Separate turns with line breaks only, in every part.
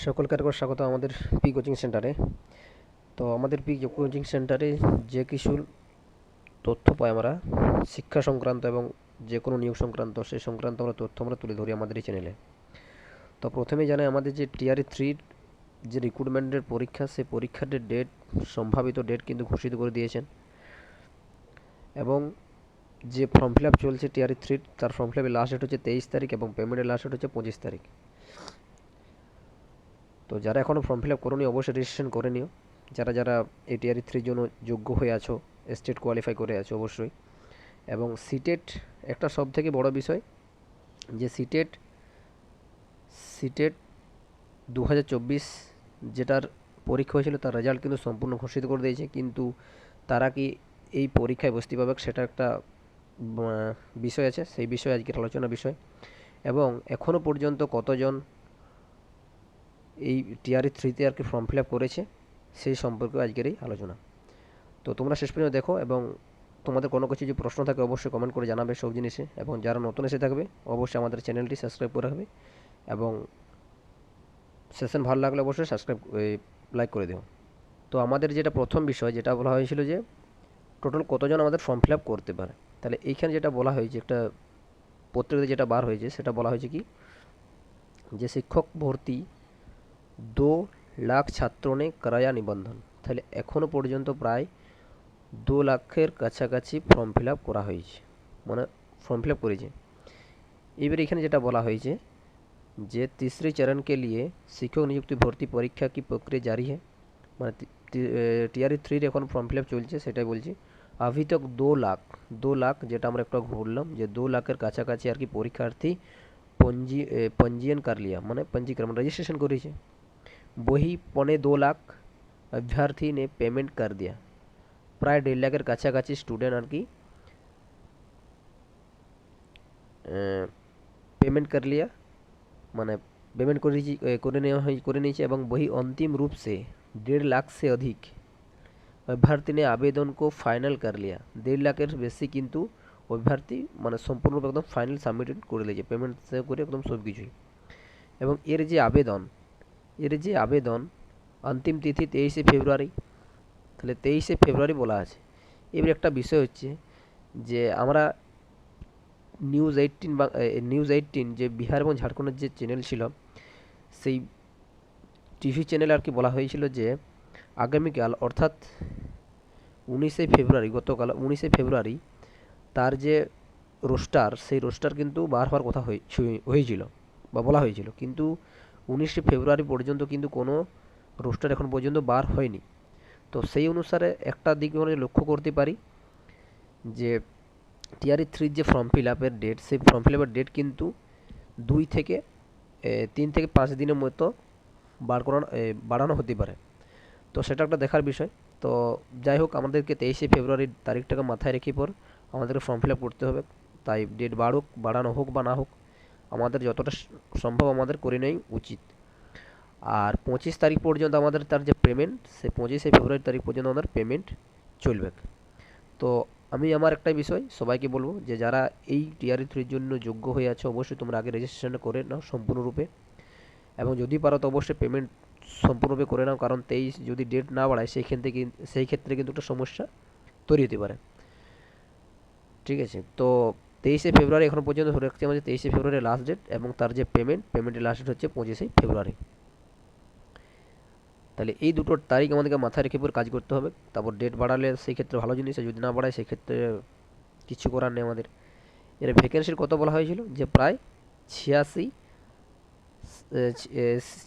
সকলকে আরেকবার স্বাগত আমাদের পি কোচিং সেন্টারে তো আমাদের পি কোচিং সেন্টারে যে কিছু তথ্য পাই আমরা, শিক্ষা সংক্রান্ত এবং যে কোনো নিয়োগ সংক্রান্ত সেই সংক্রান্ত আমরা তথ্য আমরা তুলে ধরি আমাদের এই চ্যানেলে তো প্রথমেই জানাই, আমাদের যে টিআরই থ্রির যে রিক্রুটমেন্টের পরীক্ষা সেই পরীক্ষার ডেট সম্ভাবিত ডেট কিন্তু ঘোষিত করে দিয়েছেন। এবং যে ফর্ম ফিল আপ চলছে টিআরই থ্রির তার ফর্ম ফিল আপের লাস্ট ডেট হচ্ছে তেইশ তারিখ এবং পেমেন্টের লাস্ট ডেট হচ্ছে পঁচিশ তারিখ। তো যারা এখনও ফর্ম ফিল আপ করোনি, অবশ্যই রেজিস্ট্রেশন করে নিও। যারা যারা এটিআরই থ্রির জন্য যোগ্য হয়ে আছো স্টেট কোয়ালিফাই করে আছো, অবশ্যই। এবং সিটেট একটা সব থেকে বড় বিষয়, যে সিটেট সিটেট দু হাজার চব্বিশ যেটার পরীক্ষা হয়েছিল, তার রেজাল্ট কিন্তু সম্পূর্ণ ঘোষিত করে দিয়েছে। কিন্তু তারা কি এই পরীক্ষায় বসতে পারবে সেটা একটা বিষয় আছে। সেই বিষয়ে আজকের আলোচনা বিষয়। এবং এখনও পর্যন্ত কতজন এই টিআরই থ্রিতে আর কি ফর্ম ফিল আপ করেছে, সেই সম্পর্কে আজকের এই আলোচনা। তো তোমরা শেষ পর্যন্ত দেখো এবং তোমাদের কোনো কিছু যদি প্রশ্ন থাকে অবশ্যই কমেন্ট করে জানাবে সব জিনিসে এবং যারা নতুন এসে থাকবে, অবশ্যই আমাদের চ্যানেলটি সাবস্ক্রাইব করে রাখবে এবং সেশন ভালো লাগলে অবশ্যই সাবস্ক্রাইব লাইক করে দিও। তো আমাদের যেটা প্রথম বিষয়, যেটা বলা হয়েছিল যে টোটাল কতজন আমাদের ফর্ম ফিল আপ করতে পারে? তাহলে এইখানে যেটা বলা হয়েছে, একটা পত্রিকাতে যেটা বার হয়েছে, সেটা বলা হয়েছে কি? যে শিক্ষক ভর্তি দু লাখ ছাত্র নে করায়া নিবন্ধন তাহলে এখনও পর্যন্ত প্রায় দু লাখের কাছাকাছি ফর্ম ফিল আপ করা হয়েছে মানে ফর্ম ফিল আপ করেছে এবার এখানে যেটা বলা হয়েছে যে तीसरे चरण के लिए শিক্ষক নিযুক্তি ভর্তি পরীক্ষা কি প্রক্রিয়া জারি है মানে টিআরই থ্রির এখন ফর্ম ফিল আপ চলছে সেটাই বলছি আভি তক দু লাখ দু লাখ যেটা আমরা একটু বললাম যে দু লাখের কাছাকাছি আর কি পরীক্ষার্থী পঞ্জি পঞ্জীয়ন कर लिया মানে पंजीकरण रजिस्ट्रेशन করেছে वही पौने दो लाख अभ्यर्थी ने पेमेंट कर दिया প্রায় দেড় লাখের কাছাকাছি স্টুডেন্ট আর কি পেমেন্ট कर लिया মানে পেমেন্ট করে করে নেওয়া হয় করে নিয়েছে এবং वही अंतिम रूप से डेढ़ लाख से अधिक अभ्यर्थी ने आवेदन को फाइनल कर लिया দেড় লাখের বেশি কিন্তু অভ্যর্থী মানে সম্পূর্ণরূপে একদম ফাইনাল সাবমিটেড করে নিয়েছে পেমেন্ট করে একদম সব কিছুই এবং এর যে আবেদন এর যে আবেদন, অন্তিম তিথি তেইশে ফেব্রুয়ারি, তাহলে তেইশে ফেব্রুয়ারি বলা আছে। এবার একটা বিষয় হচ্ছে যে আমরা নিউজ এইটিন বা নিউজ এইটিন যে বিহার এবং ঝাড়খণ্ডের যে চ্যানেল ছিল, সেই টিভি চ্যানেলে আর কি বলা হয়েছিল যে আগামীকাল, অর্থাৎ উনিশে ফেব্রুয়ারি, গতকাল উনিশে ফেব্রুয়ারি তার যে রোস্টার, সেই রোস্টার কিন্তু বার হওয়ার কথা হয়েছিল বা বলা হয়েছিল। কিন্তু উনিশে ফেব্রুয়ারি পর্যন্ত কিন্তু কোনো রোস্টার এখন পর্যন্ত বার হয়নি। তো সেই অনুসারে একটা দিক আমরা লক্ষ্য করতে পারি যে টিআরই থ্রির যে ফর্ম ফিল আপের ডেট, সেই ফর্ম ফিল আপের ডেট কিন্তু দুই থেকে তিন থেকে পাঁচ দিনের মতো বার করানো বাড়ানো হতে পারে। তো সেটা একটা দেখার বিষয়। তো যাই হোক, আমাদেরকে তেইশে ফেব্রুয়ারির তারিখটাকে মাথায় রেখে পর আমাদেরকে ফর্ম ফিল আপ করতে হবে। তাই ডেট বাড়ুক, বাড়ানো হোক বা না হোক আমাদের যতটা সম্ভব আমাদের করে নেওয়াই উচিত। আর পঁচিশ তারিখ পর্যন্ত আমাদের তার যে পেমেন্ট সে পঁচিশে ফেব্রুয়ারি তারিখ পর্যন্ত আমাদের পেমেন্ট চলবে। তো আমি আমার একটাই বিষয় সবাইকে বলব যে, যারা এই টিআরই থ্রির জন্য যোগ্য হয়ে আছে, অবশ্যই তোমরা আগে রেজিস্ট্রেশন করে নাও সম্পূর্ণরূপে। এবং যদি পারো তো অবশ্যই পেমেন্ট সম্পূর্ণরূপে করে নাও, কারণ তেইশ যদি ডেট না বাড়ায়, সেই ক্ষেত্রে সেই ক্ষেত্রে কিন্তু একটা সমস্যা তৈরি হতে পারে। ঠিক আছে? তো তেইশে ফেব্রুয়ারি এখন পর্যন্ত ধরে রাখছি আমাদের তেইশে ফেব্রুয়ারি লাস্ট ডেট এবং তার যে পেমেন্ট পেমেন্টের লাস্ট ডেট হচ্ছে পঁচিশে ফেব্রুয়ারি। তাহলে এই দুটো তারিখ আমাদেরকে মাথায় রেখে পরে কাজ করতে হবে। তারপর ডেট বাড়ালে সেই ক্ষেত্রে ভালো জিনিস যদি না বাড়ায় সেই ক্ষেত্রে কিছু করার নেই আমাদের। এর ভ্যাকেন্সির কত বলা হয়েছিল যে প্রায় ছিয়াশি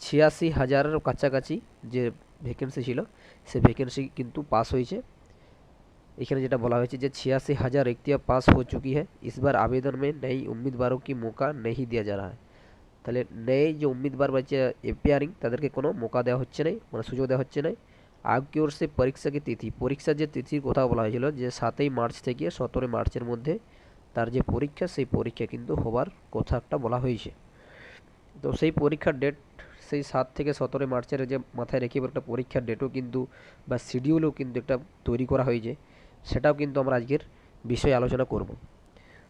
ছিয়াশি হাজারের কাছাকাছি যে ভ্যাকেন্সি ছিল, সে ভ্যাকেন্সি কিন্তু পাস হয়েছে। এখানে যেটা বলা হয়েছে যে छियासी हज़ार रिक्तियाँ पास हो चुकी है इस बार आवेदन में नई उम्मीदवारों की मौका नहीं दिया जा रहा है তাহলে নেই যে উম্মিদবার বাচ্চা এপিয়ারিং তাদেরকে কোনো মোকা দেওয়া হচ্ছে না মানে সুযোগ দেওয়া হচ্ছে না আগ কি ওর সে পরীক্ষা কি তিথি পরীক্ষার যে তিথির কথা বলা হয়েছিল যে সাতই মার্চ থেকে সতেরোই মার্চের মধ্যে তার যে পরীক্ষা সেই পরীক্ষা কিন্তু হবার কথা একটা বলা হয়েছে তো সেই পরীক্ষার ডেট সেই সাত থেকে সতেরোই মার্চের যে মাথায় রেখে একটা পরীক্ষার ডেটও কিন্তু বা শিডিউলও কিন্তু একটা তৈরি করা হয়েছে সেটাও কিন্তু আমরা আজকের বিষয়ে আলোচনা করব।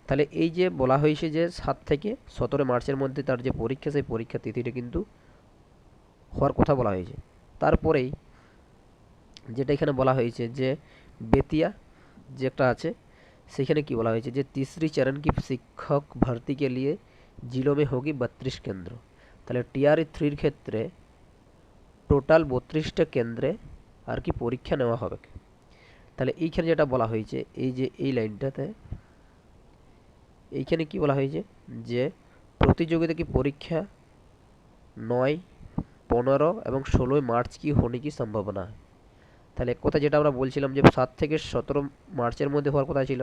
তাহলে এই যে বলা হয়েছে যে সাত থেকে সতেরো মার্চের মধ্যে তার যে পরীক্ষা, সেই পরীক্ষা তিথিটা কিন্তু হওয়ার কথা বলা হয়েছে। তারপরেই যেটা এখানে বলা হয়েছে যে বেতিয়া যে একটা আছে, সেখানে কি বলা হয়েছে যে তিসরি चरण কি শিক্ষক ভর্তিকে के लिए जिलों বত্রিশ होगी बत्तीस কেন্দ্র। তাহলে টিআর থ্রির ক্ষেত্রে টোটাল বত্রিশটা কেন্দ্রে আর কি পরীক্ষা নেওয়া হবে। তাহলে এইখানে যেটা বলা হয়েছে, এই যে এই লাইনটাতে, এইখানে কি বলা হয়েছে? যে প্রতিযোগিতা কি পরীক্ষা নয়, পনেরো এবং ষোলোই মার্চ কি হনে কি সম্ভাবনা? তাহলে কোথায় যেটা আমরা বলছিলাম যে সাত থেকে সতেরো মার্চের মধ্যে হওয়ার কথা ছিল,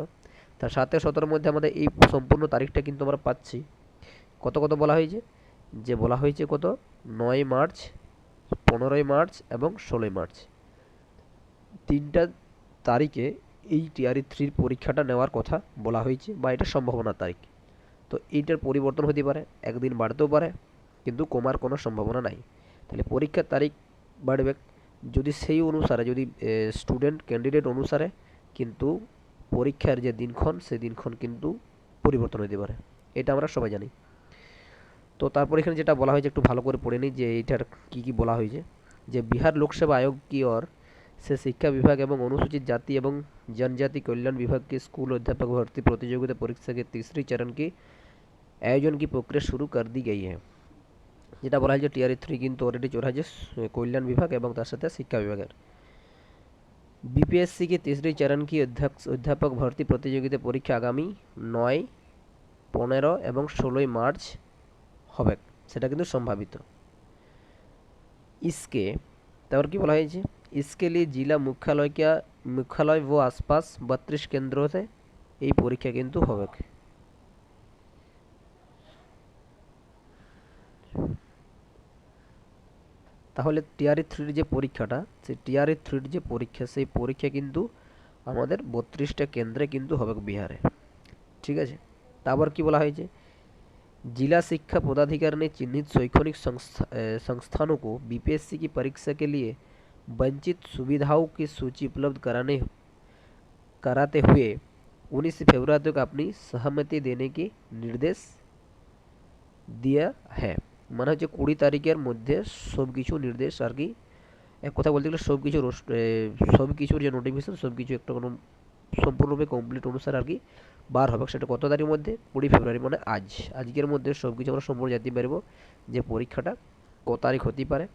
তা সাত থেকে সতেরোর মধ্যে আমাদের এই সম্পূর্ণ তারিখটা কিন্তু আমরা পাচ্ছি। কত কত বলা হয়েছে? যে বলা হয়েছে কত? নয় মার্চ, পনেরোই মার্চ এবং ষোলোই মার্চ। তিনটা তারিখে এই টিআরই থ্রির পরীক্ষাটা নেওয়ার কথা বলা হয়েছে বা এটা সম্ভাবনার তারিখ। তো এইটার পরিবর্তন হতে পারে, একদিন বাড়তেও পারে, কিন্তু কমার কোনো সম্ভাবনা নাই। তাহলে পরীক্ষার তারিখ বাড়বে। যদি সেই অনুসারে, যদি স্টুডেন্ট ক্যান্ডিডেট অনুসারে কিন্তু পরীক্ষার যে দিনক্ষণ, সেই দিনক্ষণ কিন্তু পরিবর্তন হতে পারে। এটা আমরা সবাই জানি। তো তারপর এখানে যেটা বলা হয়েছে, একটু ভালো করে পড়ে নিই যে এইটার কী কী বলা হয়েছে। যে বিহার লোকসেবা আয়োগ কি ওর से शिक्षा विभाग एवं अनुसूचित जाति एवं जनजाति कल्याण विभाग के स्कूल अध्यापक भर्ती प्रतियोगिता परीक्षा के तीसरी चरण की আয়োজন কি প্রক্রিয়া শুরু कर दी गई है যেটা বলা হয়েছে টিআরই থ্রি কিন্তু অলরেডি চলে হয়েছে কল্যাণ বিভাগ এবং তার সাথে শিক্ষা বিভাগের बीपीएससी के तीसरे चरण की अध्यक्ष अध्यापक भर्ती प्रतियोगिता परीक्षा आगामी নয় পনেরো এবং ষোলোই মার্চ হবে সেটা কিন্তু সম্ভাবিত इसके তারপর কি বলা হয়েছে इसके लिए जिला मुख्यालय के मुख्यालय व आसपास बत्तीस केंद्रों से এই পরীক্ষা কিন্তু हो তাহলে টিআরই থ্রির যে পরীক্ষাটা সেই টিআরই থ্রির যে পরীক্ষা সেই পরীক্ষা কিন্তু আমাদের বত্রিশটা কেন্দ্রে কিন্তু হবে বিহারে ঠিক আছে তারপর কি বলা হয়েছে জেলা শিক্ষা पदाधिकारी চিহ্নিত শৈক্ষণিক সংস্থা संस्था संस्थानों को बीपीएससी की परीक्षा वंचित सुविधाओं की सूची उपलब्ध कराने कराते हुए उन्नीस फरवरी तक अपनी सहमति देने की निर्देश दिया है মানে হচ্ছে কুড়ি তারিখের মধ্যে সব কিছু নির্দেশ আর কি এক কথা বলতে গেলে সব কিছু সব কিছুর যে নোটিফিকেশন সব কিছু একটা কোনো সম্পূর্ণরূপে কমপ্লিট অনুসারে আর কি বার হবে সেটা কত তারিখের মধ্যে কুড়ি ফেব্রুয়ারি মানে আজ আজকের মধ্যে সব কিছু আমরা সম্পূর্ণ জানতে পারবো যে পরীক্ষাটা কত তারিখ হতে পারে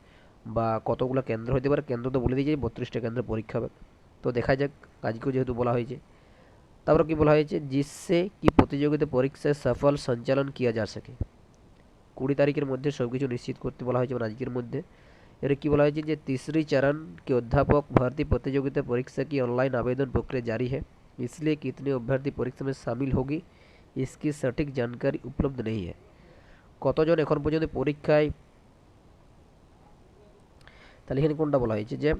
বা কতগুলো কেন্দ্র হতে পারে কেন্দ্র তো বলে দিয়েছে বত্রিশটা কেন্দ্রে পরীক্ষা হবে তো দেখা যাক আজকেও যেহেতু বলা হয়েছে তারপর কি বলা হয়েছে जिससे কি প্রতিযোগিতা পরীক্ষায় সফল সঞ্চালন কিয়া যা সকে কুড়ি তারিখের মধ্যে সব কিছু নিশ্চিত করতে বলা হয়েছে মানে আজকের মধ্যে এর কি বলা হয়েছে যে तीसरी चरण के अध्यापक भर्ती प्रतियोगिता परीक्षा की ऑनलाइन आवेदन प्रक्रिया जारी है इसलिए कितने अभ्यर्थी परीक्षा में शामिल होगी इसकी सटीक जानकारी उपलब्ध नहीं है কতজন এখন পর্যন্ত পরীক্ষায় তাহলে এখানে কোনটা বলা হয়েছে যে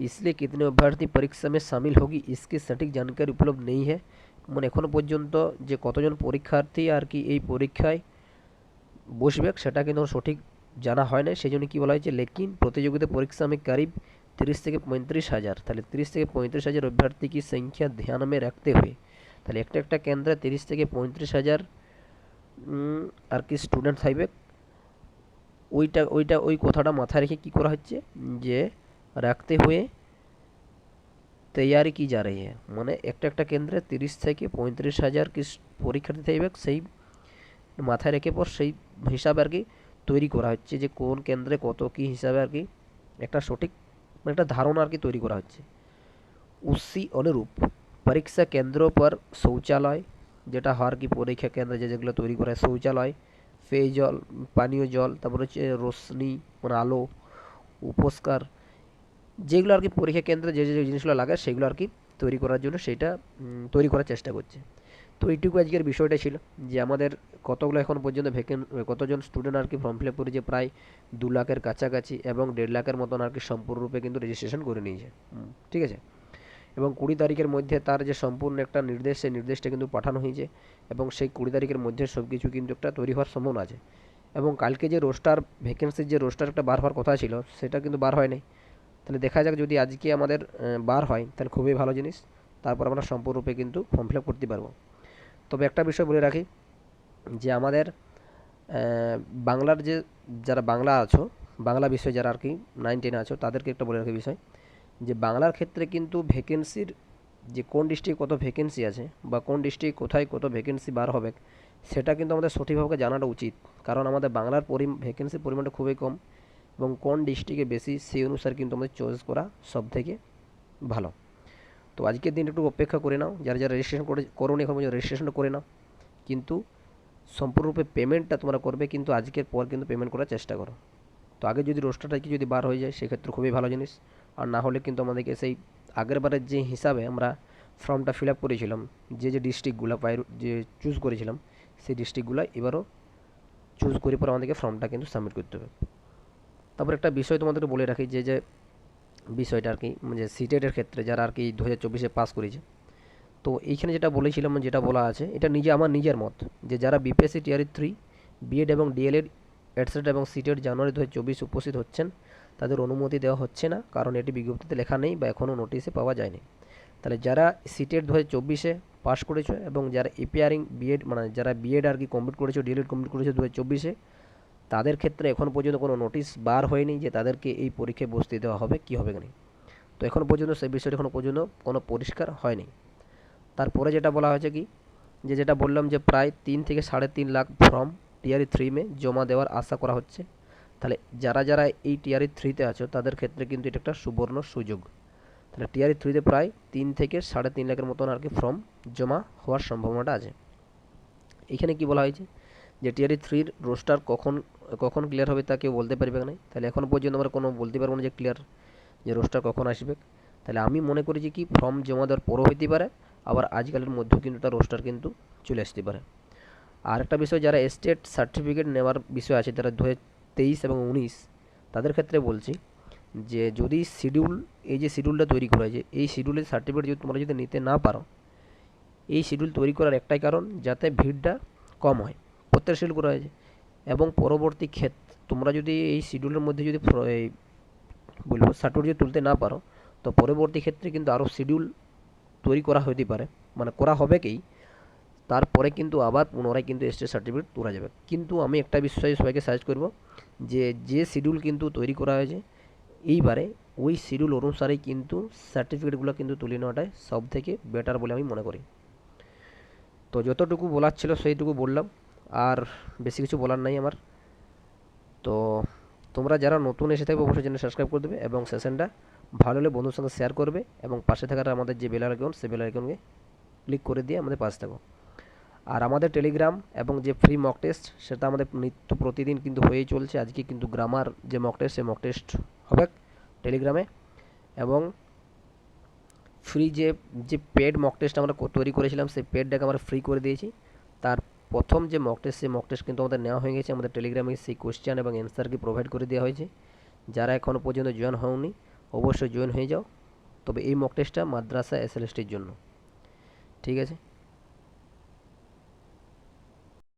इसलिए कितने अभ्यर्थी परीक्षा में शामिल होगी इसकी सटीक जानकारी उपलब्ध नहीं है মানে এখনো পর্যন্ত যে কতজন পরীক্ষার্থী আর কি এই পরীক্ষায় বসবে সেটা কিন্তু সঠিক জানা হয় না সেই জন্য কী বলা হয়েছে লেকিন প্রতিযোগিতা পরীক্ষা में करीब তিরিশ থেকে পঁয়ত্রিশ হাজার তাহলে তিরিশ থেকে পঁয়ত্রিশ হাজার अभ्यर्थी की संख्या ध्यान में रखते हुए তাহলে একটা একটা কেন্দ্রে তিরিশ থেকে পঁয়ত্রিশ হাজার আর কি স্টুডেন্ট থাকবে ওইটা ওইটা ওই কথাটা মাথায় রেখে কী করা হচ্ছে? যে রাখতে হয়ে তৈয়ারি কি যা है মানে একটা একটা কেন্দ্রে তিরিশ থেকে পঁয়ত্রিশ হাজার কি পরীক্ষার্থী থাকবে, সেই মাথায় রেখে পর সেই হিসাবে আর কি তৈরি করা হচ্ছে যে কোন কেন্দ্রে কত কী হিসাবে আর কি একটা সঠিক মানে একটা ধারণা আর কি তৈরি করা হচ্ছে। উসি অনুরূপ পরীক্ষা কেন্দ্র পর শৌচালয়, যেটা হওয়ার কি পরীক্ষা কেন্দ্রে যে যেগুলো তৈরি করা হয়, শৌচালয় পেয় জল, পানীয় জল, তারপর হচ্ছে রোশনি মানে আলো, উপস্কার, যেগুলো আর কি পরীক্ষা কেন্দ্রে যে যে জিনিসগুলো লাগে সেগুলো আর কি তৈরি করার জন্য সেইটা তৈরি করার চেষ্টা করছে। তো এইটুকু আজকের বিষয়টা ছিল যে আমাদের কতগুলো এখন পর্যন্ত ভ্যাকেন কতজন স্টুডেন্ট আর কি ফর্ম ফিল আপ করেছে প্রায় দু লাখের কাছাকাছি এবং দেড় লাখের মতন আর কি সম্পূর্ণরূপে কিন্তু রেজিস্ট্রেশন করে নিয়েছে। ঠিক আছে? এবং কুড়ি তারিখের মধ্যে তার যে সম্পূর্ণ একটা নির্দেশ, সেই নির্দেশটা কিন্তু পাঠানো হয়েছে এবং সেই কুড়ি তারিখের মধ্যে সব কিছু কিন্তু একটা তৈরি হওয়ার সম্ভাবনা আছে। এবং কালকে যে রোস্টার ভ্যাকেন্সির যে রোস্টার একটা বার হওয়ার কথা ছিল, সেটা কিন্তু বার হয়নি তাহলে দেখা যাক যদি আজকে আমাদের বার হয়, তাহলে খুবই ভালো জিনিস। তারপর আমরা সম্পূর্ণরূপে কিন্তু ফর্ম ফিল করতে পারব। তবে একটা বিষয় বলে রাখি, যে আমাদের বাংলার যে, যারা বাংলা আছো, বাংলা বিষয় যারা আর কি নাইন টেনে আছো, তাদেরকে একটা বলে রাখি বিষয়। যে বাংলার ক্ষেত্রে কিন্তু ভ্যাকেন্সির যে কোন ডিস্ট্রিক্ট কত ভ্যাকেন্সি আছে বা কোন ডিস্ট্রিক্ট কোথায় কত ভ্যাকেন্সি বার হবে, সেটা কিন্তু আমাদের সঠিকভাবে জানাটা উচিত। কারণ আমাদের বাংলার পরি ভ্যাকেন্সির পরিমাণটা খুবই কম এবং কোন ডিস্ট্রিক্টে বেশি, সেই অনুসারে কিন্তু আমাদের চয়েস করা সব থেকে ভালো। তো আজকের দিন একটু অপেক্ষা করে নাও। যারা যারা রেজিস্ট্রেশন করে, করুন এখন পর্যন্ত রেজিস্ট্রেশনটা করে নাও। কিন্তু সম্পূর্ণরূপে পেমেন্টটা তোমরা করবে, কিন্তু আজকের পর কিন্তু পেমেন্ট করার চেষ্টা করো। তো আগে যদি রোস্টারটা কি যদি বার হয়ে যায়, সেক্ষেত্রে খুবই ভালো জিনিস। আর না হলে কিন্তু আমাদেরকে সেই আগের বারের যে হিসাবে আমরা ফর্মটা ফিল আপ করেছিলাম, যে যে ডিস্ট্রিক্টগুলো পাই, যে চুজ করেছিলাম, সেই ডিস্ট্রিক্টগুলো এবারও চুজ করে পর আমাদেরকে ফর্মটা কিন্তু সাবমিট করতে হবে। তারপর একটা বিষয় তোমাদেরকে বলে রাখি, যে যে বিষয়টা আর কি মানে সিটেটের ক্ষেত্রে যারা আর কি দু হাজার চব্বিশে পাস করেছে, তো এইখানে যেটা বলেছিলাম, যেটা বলা আছে, এটা নিজে আমার নিজের মত, যে যারা বিপিএসসি টিআরই থ্রি বিএড এবং ডিএলএড এটসেট্রা এবং সিটেট জানুয়ারি দু হাজার চব্বিশ উপস্থিত হচ্ছেন তাদের অনুমতি দেওয়া হচ্ছে না, কারণ এটি বিজ্ঞপ্তিতে লেখা নেই বা এখনও নোটিশে পাওয়া যায়নি। তাহলে যারা সিটেট দু হাজার চব্বিশে পাস করেছ এবং যারা এপিআরিং বিএড মানে যারা বিএড আর কি কমপ্লিট করেছ, ডিএলএড কমপ্লিট করেছ দু হাজার চব্বিশে, তাদের ক্ষেত্রে এখন পর্যন্ত কোনো নোটিশ বার হয়নি যে তাদেরকে এই পরীক্ষায় বসতে দেওয়া হবে, কি হবে না তো এখন পর্যন্ত সেই বিষয়টি এখনও পর্যন্ত কোনো পরিষ্কার হয়নি। তারপরে যেটা বলা হয়েছে কি, যে যেটা বললাম যে প্রায় তিন থেকে সাড়ে তিন লাখ ফর্ম টিআরই থ্রি মে জমা দেওয়ার আশা করা হচ্ছে তাহলে যারা যারা এই টিআরই থ্রিতে আছো, তাদের ক্ষেত্রে কিন্তু এটা একটা সুবর্ণ সুযোগ। তাহলে টিআরই থ্রিতে প্রায় তিন থেকে সাড়ে তিন লাখের মতন আর কি ফর্ম জমা হওয়ার সম্ভাবনাটা আছে। এখানে কি বলা হয়েছে? যে টিআরই থ্রির রোস্টার কখন কখন ক্লিয়ার হবে তা কেউ বলতে পারবে না। তাহলে এখন পর্যন্ত আমরা কোনো বলতে পারব না যে ক্লিয়ার যে রোস্টার কখন আসবে। তাহলে আমি মনে করি যে কি ফর্ম জমা দেওয়ার পরও হইতে পারে, আবার আজকালের মধ্যেও কিন্তু একটা রোস্টার কিন্তু চলে আসতে পারে। আর একটা বিষয়, যারা স্টেট সার্টিফিকেট নেওয়ার বিষয় আছে, তারা দু তেইশ এবং উনিশ, তাদের ক্ষেত্রে বলছি যে যদি শিডিউল এই যে শিডিউলটা তৈরি করা হয়েছে, এই শিডিউলের সার্টিফিকেট যদি তোমরা যদি নিতে না পারো, এই শিডিউল তৈরি করার একটাই কারণ যাতে ভিড়টা কম হয়। প্রত্যেক শিডিউল করা হয়েছে এবং পরবর্তী ক্ষেত্রে তোমরা যদি এই শিডিউলের মধ্যে যদি বলব সার্টিফিকেট যদি তুলতে না পারো, তো পরবর্তী ক্ষেত্রে কিন্তু আরও শিডিউল তৈরি করা হতে পারে। মানে করা হবে কি? তারপরে কিন্তু আবার পুনরায় কিন্তু স্টেট সার্টিফিকেট তোলা যাবে। কিন্তু আমি একটা বিষয়ে সবাইকে সাজেস্ট করব যে যে শিডিউল কিন্তু তৈরি করা হয়েছে, এইবারে ওই শিডিউল অনুসারেই কিন্তু সার্টিফিকেটগুলো কিন্তু তুলে নেওয়াটাই সব থেকে বেটার বলে আমি মনে করি। তো যতটুকু বলার ছিল সেইটুকু বললাম, আর বেশি কিছু বলার নাই আমার। তো তোমরা যারা নতুন এসে থাকবে অবশ্যই চ্যানেল সাবস্ক্রাইব করে দেবে এবং সেশনটা ভালো হলে বন্ধুর সঙ্গে শেয়ার করবে এবং পাশে থাকার আমাদের যে বেলার অ্যাকাউন্ট সেই বেলার অ্যাকাউন্টকে ক্লিক করে দিয়ে আমাদের পাশে থাকো। আর আমাদের টেলিগ্রাম এবং যে ফ্রি মক টেস্ট সেটা আমাদের নিত্য প্রতিদিন কিন্তু হয়েই চলছে। আজকে কিন্তু গ্রামার যে মক টেস্ট সেই মক টেস্ট হবে টেলিগ্রামে এবং ফ্রি যে যে পেড মক টেস্ট আমরা তৈরি করেছিলাম, সেই পেডটাকে আমরা ফ্রি করে দিয়েছি। তার প্রথম যে মক টেস্ট সেই মক টেস্ট কিন্তু আমাদের নেওয়া হয়ে গেছে। আমাদের টেলিগ্রামে সেই কোয়েশ্চেন এবং অ্যান্সারকে প্রোভাইড করে দেওয়া হয়েছে। যারা এখনও পর্যন্ত জয়েন হওনি, অবশ্যই জয়েন হয়ে যাও। তবে এই মক টেস্টটা মাদ্রাসা এসএলএসটির জন্য। ঠিক আছে?